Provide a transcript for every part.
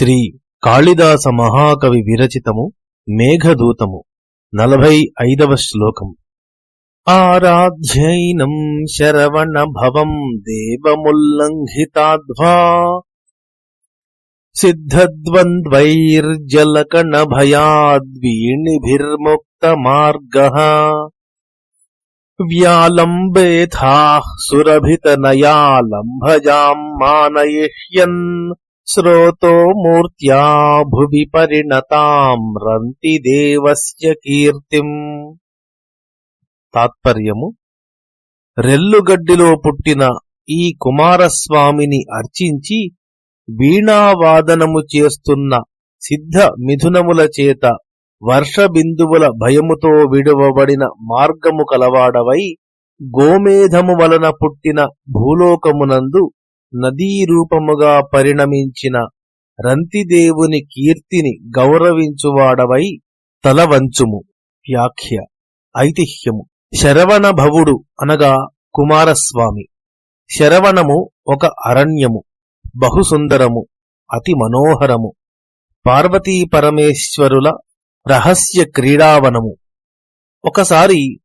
శ్రీ కాళిదాస మహాకవి విరచితము మేఘదూతము నలభై ఐదవ శ్లోకం. ఆరాధ్యైనం శరవణ భవం దేవముల్లంఘితాధ్వా సిద్ధద్వంద్వైర్జలకణ భయాద్వీణిభిర్ముక్త మార్గ వ్యాలంబేథా సురభితనయాలంభజాం మానయిష్యన్ శ్రోతో మూర్త్యా భువి పరిణతాం రంతి దేవస్య కీర్తిం. తాత్పర్యము? రెల్లుగడ్డిలో పుట్టిన ఈ కుమారస్వామిని అర్చించి వీణావాదనము చేస్తున్న సిద్ధ మిథునముల చేత వర్షబిందువుల భయముతో విడువబడిన మార్గము కలవాడవై గోమేధము వలన పుట్టిన భూలోకమునందు నదీ రూపముగా పరిణమించిన రంతిదేవుని కీర్తిని గౌరవించువాడవై తలవంచుము. వ్యాఖ్య. ఐతిహ్యము. శరవణ భవుడు అనగా కుమారస్వామి. శరవణము ఒక అరణ్యము. బహుసుందరము. అతి మనోహరము. పార్వతీ పరమేశ్వరుల రహస్య క్రీడావనము. ఒకసారి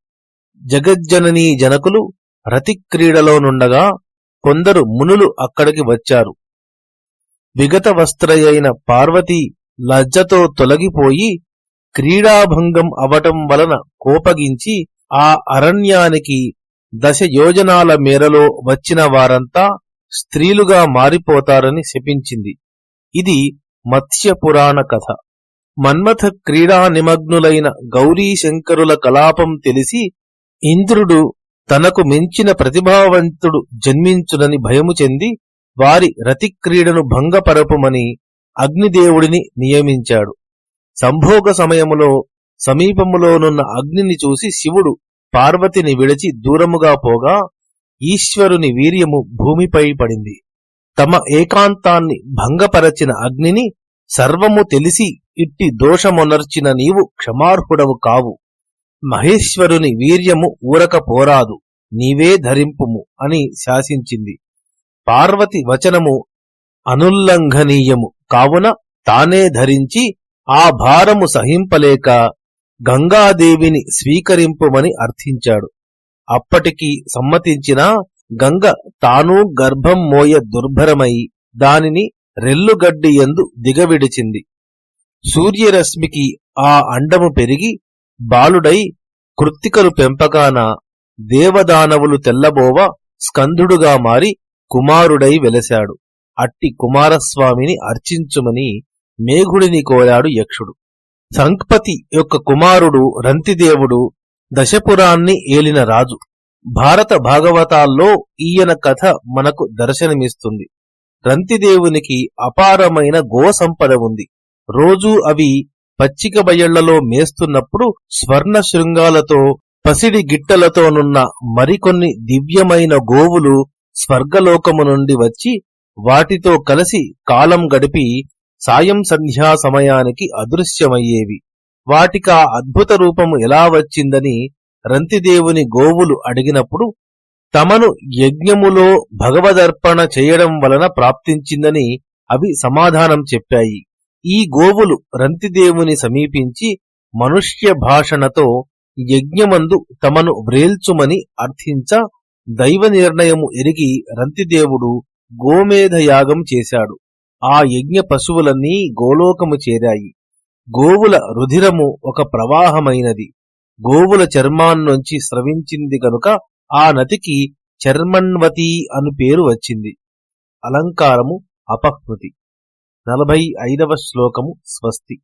జగజ్జననీ జనకులు రతిక్రీడలోనుండగా నుండగా కొందరు మునులు అక్కడికి వచ్చారు. విగత వస్త్రయైన పార్వతి లజ్జతో తొలగిపోయి క్రీడాభంగం అవటం వలన కోపగించి ఆ అరణ్యానికి దశ యోజనాల మేరలో వచ్చిన వారంతా స్త్రీలుగా మారిపోతారని శపించింది. ఇది మత్స్య పురాణ కథ. మన్మథ క్రీడా నిమగ్నులైన గౌరీశంకరుల కలాపం తెలిసి ఇంద్రుడు తనకు మించిన ప్రతిభావంతుడు జన్మించునని భయము చెంది వారి రతిక్రీడను భంగపరపుమని అగ్నిదేవుడిని నియమించాడు. సంభోగ సమయములో సమీపములోనున్న అగ్నిని చూసి శివుడు పార్వతిని విడిచి దూరముగా పోగా ఈశ్వరుని వీర్యము భూమిపై పడింది. తమ ఏకాంతాన్ని భంగపరచిన అగ్నిని సర్వము తెలిసి ఇట్టి దోషమునర్చిన నీవు క్షమార్హుడవు కావు. మహేశ్వరుని వీర్యము ఊరక పోరాదు. నీవే ధరింపుము అని శాసించింది. పార్వతి వచనము అనుల్లంఘనీయము. కావున తానే ధరించి ఆ భారము సహింపలేక గంగాదేవిని స్వీకరింపుమని అర్థించాడు. అప్పటికి సమ్మతించిన గంగ తాను గర్భం మోయ దుర్భరమై దానిని రెల్లుగడ్డి ఎందు దిగవిడిచింది. సూర్యరశ్మికి ఆ అండము పెరిగి బాలుడై కృత్తికలు పెంపకాన దేవదానవులు తెల్లబోవ స్కందుడుగా మారి కుమారుడై వెలశాడు. అట్టి కుమారస్వామిని అర్చించుమని మేఘుడిని కోరాడు యక్షుడు. సంక్పతి యొక్క కుమారుడు రంతిదేవుడు దశపురాన్ని ఏలిన రాజు. భారత భాగవతాల్లో ఈయన కథ మనకు దర్శనమిస్తుంది. రంతిదేవునికి అపారమైన గో సంపద ఉంది. రోజూ అవి పచ్చిక బయళ్ళలో మేస్తున్నప్పుడు స్వర్ణ శృంగాలతో పసిడి గిట్టలతోనున్న మరికొన్ని దివ్యమైన గోవులు స్వర్గలోకము నుండి వచ్చి వాటితో కలిసి కాలం గడిపి సాయం సంధ్యా సమయానికి అదృశ్యమయ్యేవి. వాటికా అద్భుత రూపము ఎలా వచ్చిందని రంతిదేవుని గోవులు అడిగినప్పుడు తమను యజ్ఞములో భగవదర్పణ చేయడం వలన ప్రాప్తించిందని అవి సమాధానం చెప్పాయి. ఈ గోవులు రంతిదేవుని సమీపించి మనుష్య భాషణతో యజ్ఞమందు తమను వ్రేల్చుమని అర్థించ దైవ నిర్ణయము ఎరిగి రంతిదేవుడు గోమేధయాగం చేశాడు. ఆ యజ్ఞ పశువులన్నీ గోలోకము చేరాయి. గోవుల రుధిరము ఒక ప్రవాహమైనది. గోవుల చర్మాన్నుంచి స్రవించింది గనుక ఆ నదికి చర్మన్వతి అను పేరు వచ్చింది. అలంకారము అపహృతి నలభై ఐదవ శ్లోకము స్వస్తి.